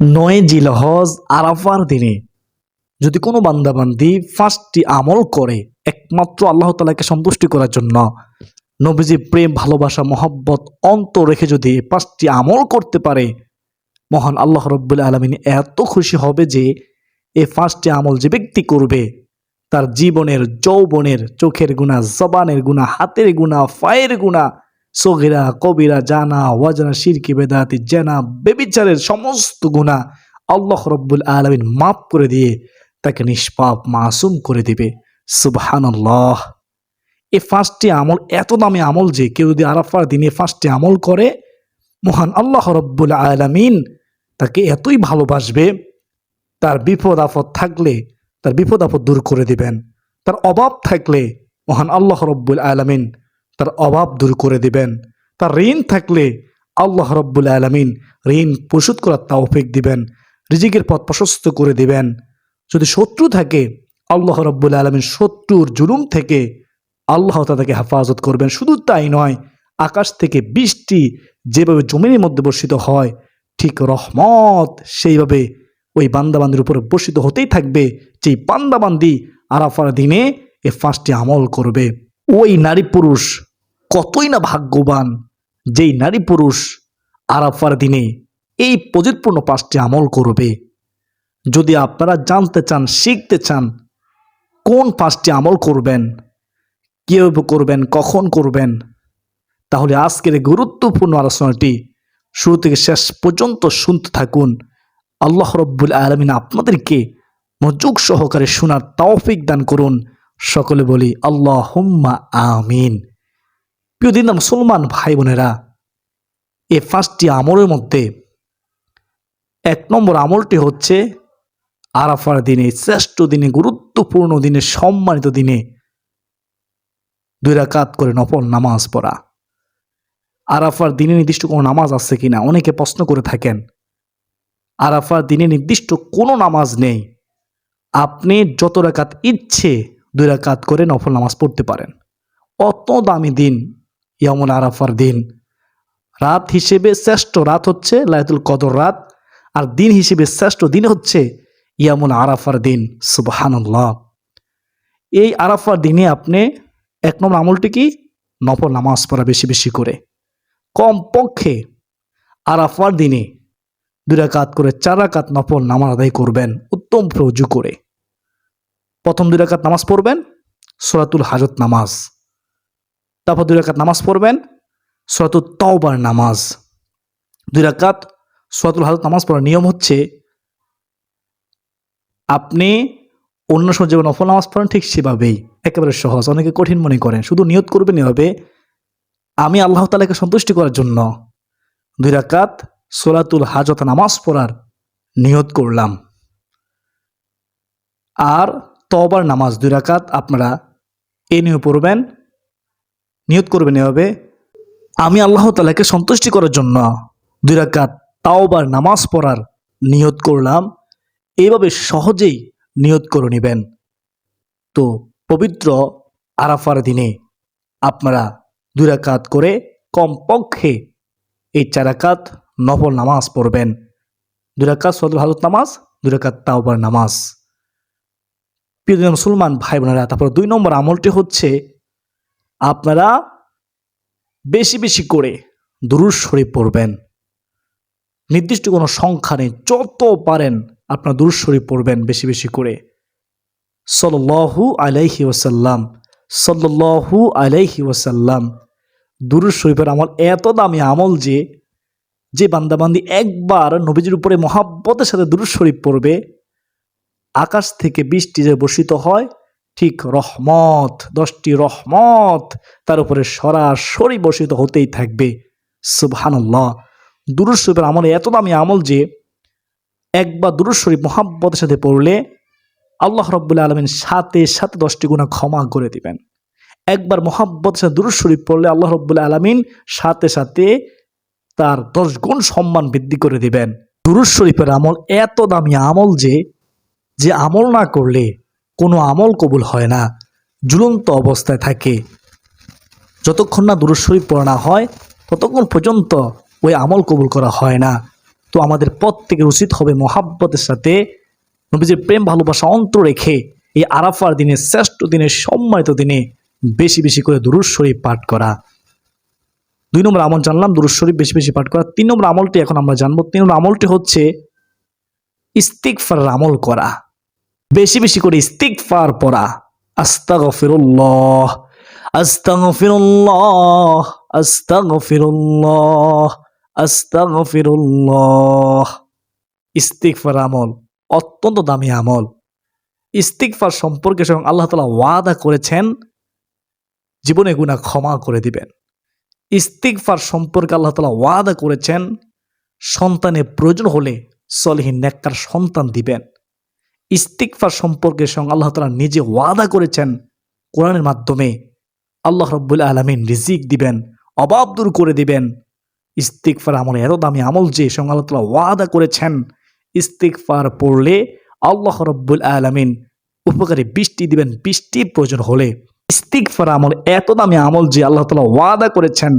নয় জিলহজ আরাফার দিনে। যদি কোনো বান্দাবান্দি পাঁচটি আমল করে, একমাত্র আল্লাহ তালাকে সন্তুষ্টি করার জন্য, নবীজি প্রেম, ভালোবাসা, মহব্বত অন্ত রেখে যদি পাঁচটি আমল করতে পারে, মহান আল্লাহ রব্বুল আলমিন এত খুশি হবে যে এই পাঁচটি আমল যে ব্যক্তি করবে, তার জীবনের যৌবনের, চোখের গুণা, জবানের গুণা, হাতের গুণা ফায়ের গুণা সগিরা, কবিরা, জানা, ওয়াজানা শিরকি বেদাতি, জেনা, বেবিচারের সমস্ত গুণা আল্লাহ রব্বুল আলমিন মাফ করে দিয়ে তাকে নিষ্পাপ, মাসুম করে দিবে। সুবহানাল্লাহ। এই পাঁচটি আমল, এত দামি আমল যে কেউ যদি আরাফার দিনে পাঁচটি আমল করে, মহান আল্লাহ রব্বুল আলমিন তাকে এতই ভালোবাসবে, তার বিপদ আপদ থাকলে, তার বিপদ আপদ দূর করে দিবেন। তার অভাব থাকলে মহান আল্লাহ রব্বুল আলমিন তার অভাব দূর করে দিবেন। তার ঋণ থাকলে আল্লাহ রব্বুল আলমিন ঋণ পরিশোধ করার তৌফিক দিবেন, রিজিকের পথ প্রশস্ত করে দিবেন। যদি শত্রু থাকে, আল্লাহ রব্বুল আলমিন শত্রুর জুলুম থেকে আল্লাহ তাদেরকে হেফাজত করবেন। শুধু তাই নয়, আকাশ থেকে বৃষ্টি যেভাবে জমিনের মধ্যে বর্ষিত হয়, ঠিক রহমত সেইভাবে ওই বান্দাবান্দির উপরে বর্ষিত হতেই থাকবে। যেই বান্দাবান্দি আরাফার দিনে এ পাঁচটি আমল করবে। ওই নারী পুরুষ কতই না ভাগ্যবান যেই নারী পুরুষ আরাফার দিনে এই প্রজিতপূর্ণ পাঁচটি আমল করবে। যদি আপনারা জানতে চান, শিখতে চান কোন পাঁচটি আমল করবেন, কীভাবে করবেন, কখন করবেন, তাহলে আজকের গুরুত্বপূর্ণ আলোচনাটি শুরু থেকে শেষ পর্যন্ত শুনতে থাকুন। আল্লাহ রব্বুল আলমিন আপনাদেরকে মজুক সহকারে শোনার তৌফিক দান করুন। সকলে বলি আল্লাহ আমিন। প্রিয় দিন মুসলমান ভাই বোনেরা এ পাঁচটি আমলের মধ্যে এক নম্বর আমলটি হচ্ছে আরাফার দিনে, শ্রেষ্ঠ দিনে, গুরুত্বপূর্ণ দিনে, সম্মানিত দিনে দুই রাকাত করে নফল নামাজ পড়া। আরাফার দিনে নির্দিষ্ট কোনো নামাজ আছে কিনা? অনেকে প্রশ্ন করে থাকেন, আরাফার দিনে নির্দিষ্ট কোনো নামাজ নেই, আপনি যত রাকাত ইচ্ছে দুই রাকাত করে নফল নামাজ পড়তে পারেন। অত দামি দিন ইয়ামুল আরাফার দিন। রাত হিসেবে শ্রেষ্ঠ রাত হচ্ছে লাইতুল কদর রাত, আর দিন হিসেবে শ্রেষ্ঠ দিন হচ্ছে ইয়ামুল আরাফার দিন। সুবহানাল্লাহ। এই আরাফার দিনে আপনি এক নম্বর আমলটি কি? নফল নামাজ পড়া বেশি বেশি করে। কমপক্ষে আরাফার দিনে দুই রাকাত করে চার নফল নামাজ আদায় করবেন, উত্তম প্রজু করে। প্রথম দুই রাকাত নামাজ পড়বেন, সোরাতুল হাজত নামাজ। তারপর দুই রাকাত নামাজ পড়বেন সোরাতুল তওবার নামাজ। দুই রাকাত সোরাতুল হাজত নামাজ পড়ার নিয়ম হচ্ছে, আপনি অন্য সময় যেমন নফল নামাজ পড়েন ঠিক সেভাবেই, একেবারে সহজ। অনেকে কঠিন মনে করেন, শুধু নিয়ত করবেন এভাবে আমি আল্লাহ তালাকে সন্তুষ্টি করার জন্য দুই রাকাত সোলাতুল হাজত নামাজ পড়ার নিয়ত করলাম। আর তবার নামাজ দুই রাকাত আপনারা এ নিয়ে পড়বেন নিয়ত করবেন এভাবে আমি আল্লাহ তালাকে সন্তুষ্টি করার জন্য দুই রাকাত তাওবার, নামাজ পড়ার নিয়ত করলাম। এইভাবে সহজেই নিয়ত করে নেবেন। তো পবিত্র আরাফার দিনে আপনারা দুই রাকাত করে কমপক্ষে এই চার রাকাত নফল নামাজ পড়বেন। দুই রাকাত সদর হালত নামাজ, দুই রাকাত তাওবার নামাজ। প্রিয় মুসলমান ভাই বোনেরা তারপর দুই নম্বর আমলটি হচ্ছে আপনারা বেশি বেশি করে দুরুজ শরীফ পড়বেন। নির্দিষ্ট কোনো সংখ্যা নেই, যত পারেন আপনার দুরুজ শরীফ পড়বেন বেশি বেশি করে। সল্লাহু আলাইহি ওসাল্লাম সল্লাহু আলাইহি ওসাল্লাম দুরুজ শরীফের আমল এত দামি আমল যে যে বান্দাবান্দি একবার নবীজির উপরে মহাব্বতের সাথে দুরুজ শরীফ পড়বে, আকাশ থেকে বৃষ্টি যে বর্ষিত হয় ঠিক রহমত, দশটি রহমত তার উপরে সরাসরি বর্ষিত হতেই থাকবে। সুবহানাল্লাহ। দুরুজ শরীফের আমলে এত দামি আমল যে একবার দুরুজ শরীফ সাথে পড়লে আল্লাহ রব্বুল্লা আলমিন সাথে সাথে দশটি গুণা ক্ষমা করে দিবেন। একবার মোহাব্বতের সাথে দুরুজ শরীফ পড়লে আল্লাহ রব্বুল্লা আলমিন সাথে সাথে তার দশ গুণ সম্মান বৃদ্ধি করে দিবেন। দুরুজ শরীফের আমল এত দামি আমল যে যে আমল না করলে কোনো আমল কবুল হয় না, ঝুলন্ত অবস্থায় থাকে। যতক্ষণ না দুরুজ শরীফ পড়া হয়, ততক্ষণ পর্যন্ত ওই আমল কবুল করা হয় না। তো আমাদের প্রত্যেকের উচিত হবে মহাব্বতের সাথে নবীজির প্রেম, ভালোবাসা অন্তর রেখে এই আরাফার দিনে, শ্রেষ্ঠ দিনে সম্মানিত দিনে বেশি বেশি করে দুরুজ পাঠ করা। দুই নম্বর আমল জানলাম দুরুজ বেশি বেশি পাঠ করা। তিন নম্বর আমলটি এখন আমরা জানব। তিন নম্বর আমলটি হচ্ছে ইস্তিকফার আমল করা। বেশি বেশি করে ইস্তিকফার পড়া। আস্তাগফিরুল্লাহ আস্তাগফিরুল্লাহ আস্তাগফিরুল্লাহ আস্তাগফিরুল্লাহ। ইস্তিকফার আমল অত্যন্ত দামি আমল। ইস্তিকফার সম্পর্কে স্বয়ং আল্লাহ তালা ওয়াদা করেছেন, জীবনে গুণা ক্ষমা করে দিবেন। ইস্তিকফার সম্পর্কে আল্লাহ তালা ওয়াদা করেছেন, সন্তানের প্রয়োজন হলে সলহীন নেককার সন্তান দিবেন। ইস্তিকফার সম্পর্কে স্বয়ং আল্লাহ তালা নিজে ওয়াদা করেছেন কোরআনের মাধ্যমে। আল্লাহ রব্বুল আলমিন রিজিক দিবেন, অভাব দূর করে দিবেন। ইস্তিকফার আমল এত দামি আমল যে স্বয়ং আল্লাহ তালা ওয়াদা করেছেন ইস্তিকফার পড়লে আল্লাহ রব্বুল আলমিন উপকারী বৃষ্টি দিবেন, বৃষ্টির প্রয়োজন হলে। ইস্তিকফার আমল এত দামি আমল যে আল্লাহ তালা ওয়াদা করেছেন,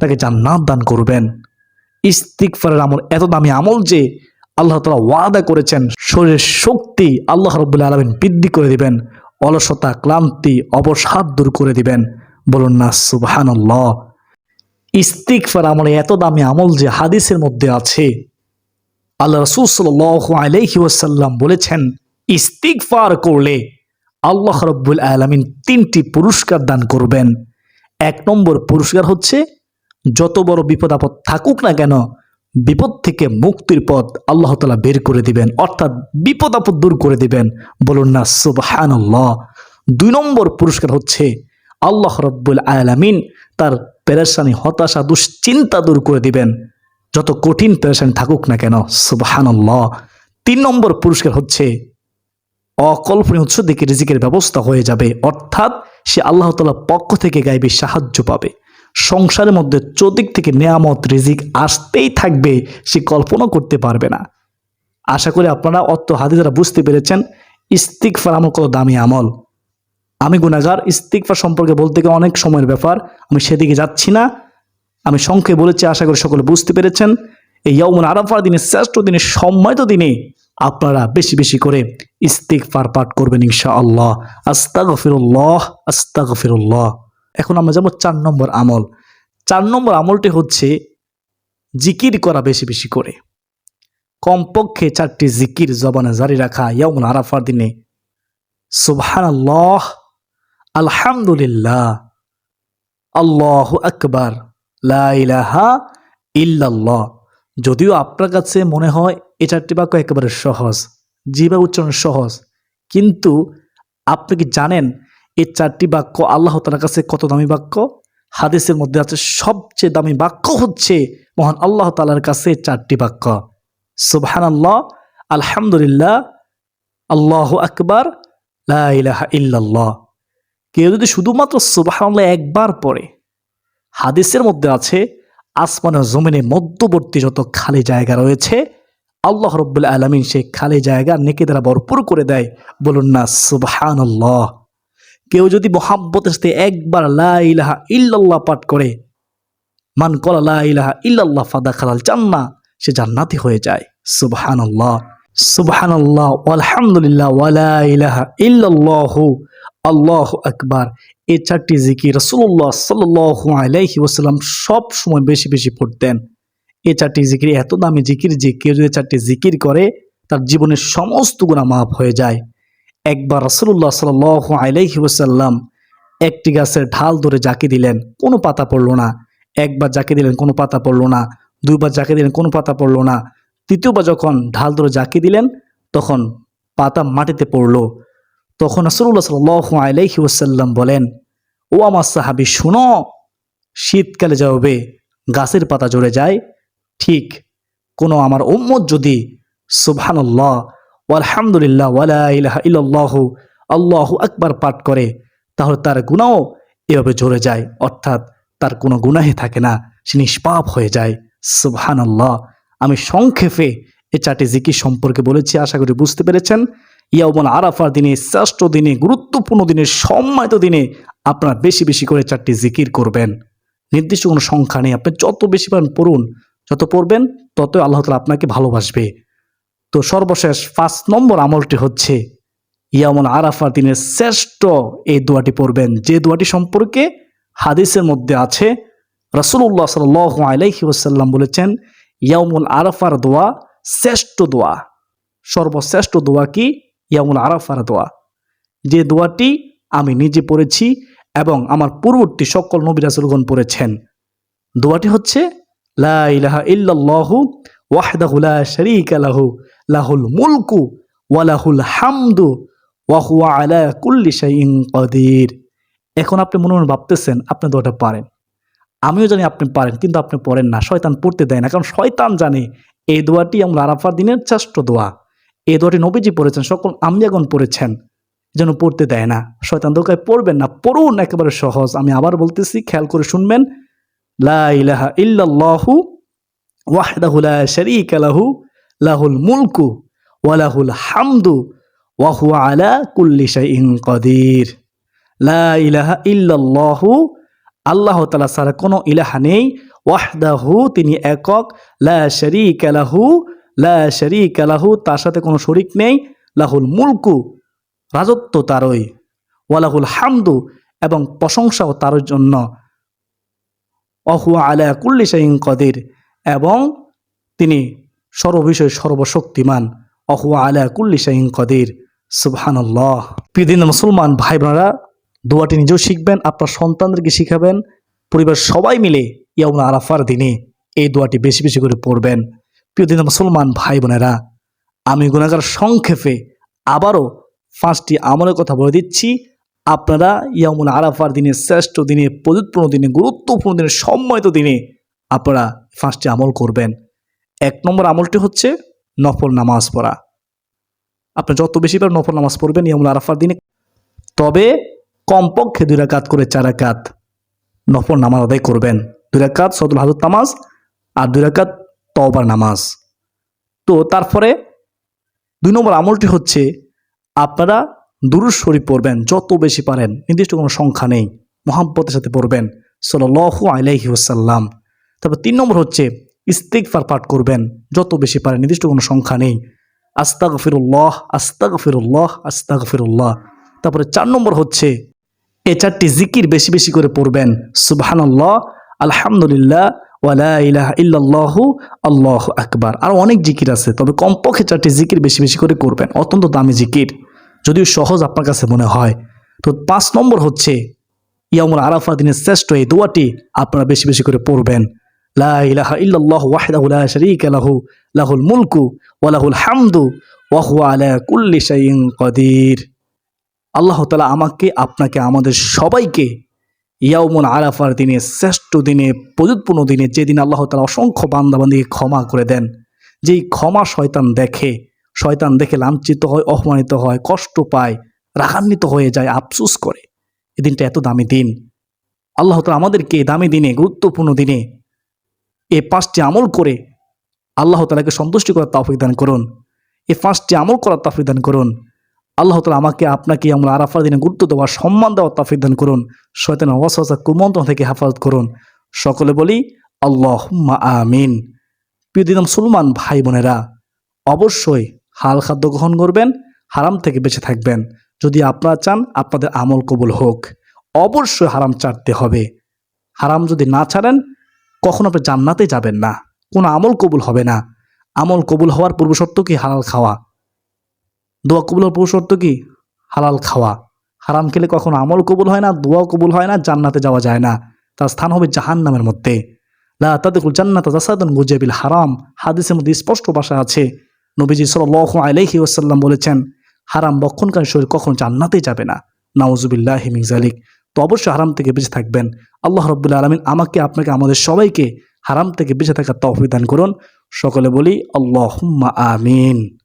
তাকে জান্নাত দান করবেন। ইস্তিকফারের আমল এত দামি আমল যে আল্লাহ তালা ওয়াদা করেছেন, শরীরের শক্তি আল্লাহ রব্বুল আলমিন বৃদ্ধি করে দিবেন, অলসতা, ক্লান্তি, অবসাদ দূর করে দিবেন। বলুন না সুবহান ইস্তিকফার আমলে এত দামি আমল যে হাদিসের মধ্যে আছে। আল্লাহ রসুল সাল আলহি ওয়াসাল্লাম বলেছেন করলে আল্লাহ রব্বুল আলমিন তিনটি পুরস্কার দান করবেন। এক নম্বর পুরস্কার হচ্ছে, যত বড় বিপদ আপদ থাকুক না কেন বিপদ থেকে মুক্তির পথ আল্লাহ তালা বের করে দিবেন, অর্থাৎ বিপদ আপদ দূর করে দিবেন। বলুন না, সুবহানাল্লাহ। দুই নম্বর পুরস্কার হচ্ছে আল্লাহ রব্বুল আলামিন তার পেরেশানি, হতাশা, দুশ্চিন্তা দূর করে দিবেন। যত কঠিন পেরেশানি থাকুক না কেন, সুবহানাল্লাহ। তিন নম্বর পুরস্কার হচ্ছে অকল্পনীয় উৎস দিকে রিজিকের ব্যবস্থা হয়ে যাবে, অর্থাৎ সে আল্লাহ তালার পক্ষ থেকে গাইবে সাহায্য পাবে। সংসারের মধ্যে চৌদিক থেকে নেয়ামত, রিজিক আসতেই থাকবে সে কল্পনা করতে পারবে না। আশা করি আপনারা অত হাদিসারা বুঝতে পেরেছেন ইস্তিকফার আমল কত দামি আমল। আমি গুণাগার ইস্তিকফার সম্পর্কে বলতে গিয়ে অনেক সময়ের ব্যাপার, আমি সেদিকে যাচ্ছি না। আমি সংক্ষেপে বলেছি, আশা করি সকলে বুঝতে পেরেছেন। এই ইয়মন আরাফার দিনে, শ্রেষ্ঠ দিনে, সম্মানিত দিনে আপনারা বেশি বেশি করে ইস্তিকফার পাঠ করবেন ইনশা আল্লাহ আস্তাগফিরুল্লাহ আস্তাগফিরুল্লাহ। এখন আমরা যাব চার নম্বর আমল। চার নম্বর আমলটি হচ্ছে জিকির করা বেশি বেশি করে। কমপক্ষে চারটি জিকির জবানে জারি রাখা ইয়ামুল আরাফার দিনে। সুবহান আল্লাহ আলহামদুলিল্লাহ, আল্লাহ আকবার লাইলাহা ইল্লাল্লাহ। যদিও আপনার কাছে মনে হয় এই চারটি বাক্য একেবারে সহজ জিবা উচ্চারণ সহজ, কিন্তু আপনি কি জানেন এই চারটি বাক্য আল্লাহ তালার কাছে কত দামি বাক্য? হাদিসের মধ্যে আছে, সবচেয়ে দামি বাক্য হচ্ছে মহান আল্লাহ তালার কাছে চারটি বাক্য। সুবহান আল্লাহ আলহামদুলিল্লাহ, আল্লাহ আকবার ইল্লাল্লাহ। কেউ যদি শুধুমাত্র সুবহান আল্লাহ একবার পড়ে, হাদিসের মধ্যে আছে, আসমান জমিনে মধ্যবর্তী যত খালি জায়গা রয়েছে, আল্লাহ রব্বুল আলমিন সেই খালি জায়গা নেকে দ্বারা ভরপুর করে দেয়। বলুন না সুবহান আল্লাহ কেউ যদি মোহাব্বতের সাথে একবার লা ইলাহা ইল্লাল্লাহ পাঠ করে, মান কলা লাহা ইল্লাল্লাহ ফাদা খালাল জান্না, সে জান্নাতি হয়ে যায়। সুবহান আল্লাহ সুবহান আল্লাহ আলহামদুলিল্লাহ ওয়ালা ইলাহা ইল্লাল্লাহু। আল্লাহ আকবার। এই চারটি জিকির রসুল্লাহ সাল্লু আলাইহি ওসাল্লাম সব সময় বেশি বেশি পড়তেন। এই চারটি জিকির, এত দামি জিকির যে কেউ যদি চারটি জিকির করে, তার জীবনের সমস্ত গুণা মাফ হয়ে যায়। একবার রসুল্লাহ সাল আলাইহি ওসাল্লাম একটি গাছের ঢাল ধরে জাকি দিলেন, কোনো পাতা পড়ল না। একবার জাকি দিলেন, কোনো পাতা পড়ল না। দুইবার জাকি দিলেন, কোনো পাতা পড়ল না। তৃতীয়বার যখন ঢাল ধরে জাকি দিলেন, তখন পাতা মাটিতে পড়ল। তখন রসুল্লাহ সাল আলাইহি ওসাল্লাম বলেন, ও আমার সাহাবি, শুনো, শীতকালে যাবে গাছের পাতা জড়ে যায়, ঠিক কোনো আমার উম্মত যদি সুবহানাল্লাহ আলহামদুলিল্লাহ ওয়ালা আল্লাহু আকবার পাঠ করে, তাহলে তার গুণাও এভাবে ঝরে যায়। অর্থাৎ তার কোনো গুনাহে থাকে না, সে নিষ্পাপ হয়ে যায়। সুবহানাল্লাহ। আমি সংক্ষেপে এ চারটি জিকির সম্পর্কে বলেছি, আশা করি বুঝতে পেরেছেন। ইয়াউমন আরাফার দিনে, শ্রেষ্ঠ দিনে, গুরুত্বপূর্ণ দিনে, সম্মানিত দিনে আপনারা বেশি বেশি করে চারটি জিকির করবেন। নির্দিষ্ট কোনো সংখ্যা নেই, আপনি যত বেশি পারেন পড়ুন, যত পড়বেন, ততই আল্লাহ তালা আপনাকে ভালোবাসবে। তো সর্বশেষ পাঁচ নম্বর আমলটি হচ্ছে ইয়ামুল আরাফার দিনের শ্রেষ্ঠ এই দোয়াটি পড়বেন। যে দোয়াটি সম্পর্কে হাদিসের মধ্যে আছে রসুল্লাহ সাল আলাইহি ওসাল্লাম বলেছেন ইয়ামুল আরাফার দোয়া শ্রেষ্ঠ দোয়া। সর্বশ্রেষ্ঠ দোয়া কি? ইয়ামুল আরাফার দোয়া। যে দোয়াটি আমি নিজে পড়েছি এবং আমার পূর্ববর্তী সকল নবী রাসুলগণ পড়েছেন। দোয়াটি হচ্ছে, লা ইলাহা ইল্লাল্লাহু ওয়াহদাহু লা শারীকা লাহু লাহুল মুলকু ওয়া লাহুল হামদু ওয়া হুয়া আলা কুল্লি শাইইন কাদির। এখন আপনি মনে মনে ভাবতেছেন, আপনি দোয়াটা পারেন। আমিও জানি আপনি পারেন, কিন্তু আপনি পড়েন না। শয়তান পড়তে দেয় না, কারণ শয়তান জানে এই দোয়াটি আমরা আরাফার দিনের শ্রেষ্ঠ দোয়া। এই দোয়াটি নবীজি পড়েছেন, সকল আমিয়াগণ পড়েছেন, যেন পড়তে দেয় না। শয়তান দোকায় পড়বেন না, পড়ুন, একেবারে সহজ। আমি আবার বলতেছি, খেয়াল করে শুনবেন, লা ইলাহা ইল্লাল্লাহু ওয়াহদাহু লা শারীকা লাহু লাহুল মুলকু ওয়ালাহুল হামদু ওয়াহু আলা কুল্লি শাইইন কাদির। লা ইলাহা ইল্লাল্লাহু, আল্লাহ তাআলা ছাড়া কোনো ইলাহা নেই। ওয়াহদাহু, তিনি একক। লা শারীকা লাহু, লা শারীকা লাহু, তার সাথে কোনো শরিক নেই। লাহুল মুলকু রাজত্ব তারই। ওয়ালাহুল হামদু এবং প্রশংসাও তার জন্য। অহুয়া আলা কুল্লি শাইন কদির এবং তিনি সর্ববিষয় সর্বশক্তিমান, অহুয়া আলা কুল্লি শাইন কদির, সুবহানাল্লাহ। প্রিয়দিন মুসলমান ভাই বোনেরা দোয়াটি নিজেও শিখবেন, আপনার সন্তানদেরকে শিখাবেন, পরিবার সবাই মিলে ইয়াউন আরাফার দিনে এই দোয়াটি বেশি বেশি করে পড়বেন। প্রিয়দিন মুসলমান ভাই বোনেরা আমি গুণাগার সংক্ষেপে আবারও পাঁচটি আমলের কথা বলে দিচ্ছি। আপনারা ইয়ামুল আরাফার দিনে, শ্রেষ্ঠ দিনে প্রযুৎপূর্ণ দিনে, গুরুত্বপূর্ণ দিনে, সম্মানিত দিনে আপনারা পাঁচটি আমল করবেন। এক নম্বর আমলটি হচ্ছে নফল নামাজ পড়া। আপনি যত বেশি পারেন নফল নামাজ পড়বেন ইয়ামুল আরাফার দিনে, তবে কমপক্ষে দুই রাকাত করে চার রাকাত নফল নামাজ আদায় করবেন। দুই রাকাত সদুল হাজত নামাজ আর দুই রাকাত তওবার নামাজ। তো তারপরে দুই নম্বর আমলটি হচ্ছে, আপনারা দুরুজ শরীফ পড়বেন, যত বেশি পারেন, নির্দিষ্ট কোনো সংখ্যা নেই মোহাম্মতের সাথে পড়বেন সাল্লাহু আলাইহি ওসাল্লাম তারপর তিন নম্বর হচ্ছে ইস্তিকফার পাঠ করবেন, যত বেশি পারেন, নির্দিষ্ট কোনো সংখ্যা নেই। আস্তাক ফিরুল্লাহ আস্তাক ফিরুল্লাহ আস্তাক ফিরুল্লাহ তারপরে চার নম্বর হচ্ছে, এ চারটি জিকির বেশি বেশি করে পড়বেন। সুবহানাল্লাহ, আলহামদুলিল্লাহ ওয়ালা ইলাহা ইল্লাল্লাহু, আল্লাহু আকবার। আর অনেক জিকির আছে, তবে কমপক্ষে চারটি জিকির বেশি বেশি করে করবেন। অত্যন্ত দামি জিকির, যদিও সহজ আপনার কাছে মনে হয়। তো পাঁচ নম্বর হচ্ছে ইয়ামুল আরাফা দিনের শ্রেষ্ঠ এই দোয়াটি আপনারা বেশি বেশি করে পড়বেন। লা ইলাহা ইল্লাল্লাহু ওয়াহদাহু লা শারীকা লাহু, লাহুল মুলকু ওয়া লাহুল হামদু ওয়া হুয়া আলা কুল্লি শাইইন কাদির। আল্লাহ তাআলা আমাকে, আপনাকে, আমাদের সবাইকে ইয়াউমুল আরাফার দিনে, শ্রেষ্ঠ দিনে প্রযুৎপূর্ণ দিনে যেদিন আল্লাহ তালা অসংখ্য বান্দাবান্দিকে ক্ষমা করে দেন, যেই ক্ষমা শয়তান দেখে শয়তান দেখে লাঞ্ছিত হয়, অপমানিত হয়, কষ্ট পায়, রাগান্বিত হয়ে যায়, আফসুস করে। এই দিনটা এত দামি দিন। আল্লাহ তালা আমাদেরকে দামি দিনে, গুরুত্বপূর্ণ দিনে এই পাঁচটি আমল করে আল্লাহ তালাকে সন্তুষ্টি করার তাফিক দান করুন। এই পাঁচটি আমল করার তাফিক দান করুন। আল্লাহ তালা আমাকে আপনাকে আমরা আরাফার দিনে গুরুত্ব দেওয়ার সম্মান দেওয়ার তাফিক দান করুন। শয়তান অবস্থা কুমন্ত্রণ থেকে হেফাজত করুন। সকলে বলি আল্লাহ আমিন। প্রিয় দিন মুসলমান ভাই বোনেরা, অবশ্যই হাল খাদ্য গ্রহণ করবেন, হারাম থেকে বেঁচে থাকবেন। যদি আপনারা চান, আপনাদের আমল কবুল হোক। অবশ্যই হারাম ছাড়তে হবে। হারাম যদি না ছাড়েন কখনো আপনি জান্নাতে যাবেন না। কোনো আমল কবুল হবে না। আমল কবুল হওয়ার পূর্ব শর্ত কি? হালাল খাওয়া। দোয়া কবুল হওয়ার পূর্ব শর্ত কি? হালাল খাওয়া। হারাম খেলে কখনো আমল কবুল হয় না দোয়া কবুল হয় না, জান্নাতে যাওয়া যায় না। তার স্থান হবে জাহান্নামের মধ্যে। লা জান্নাত মুজাবিল হারাম। হাদিসের মধ্যে স্পষ্ট ভাষা আছে। নবীজি সাল্লাল্লাহু আলাইহি ওয়াসাল্লাম বলেছেন, হারাম বক্ষণকারী শরীর কখনো জান্নাতে যাবে না। নাউজুবিল্লাহ মিন জালিক তো অবশ্যই হারাম থেকে বেঁচে থাকবেন। আল্লাহ রব্বুল্লা আলমিন আমাকে, আপনাকে, আমাদের সবাইকে হারাম থেকে বেঁচে থাকার তহবিদান করুন। সকলে বলি আল্লাহ আমিন।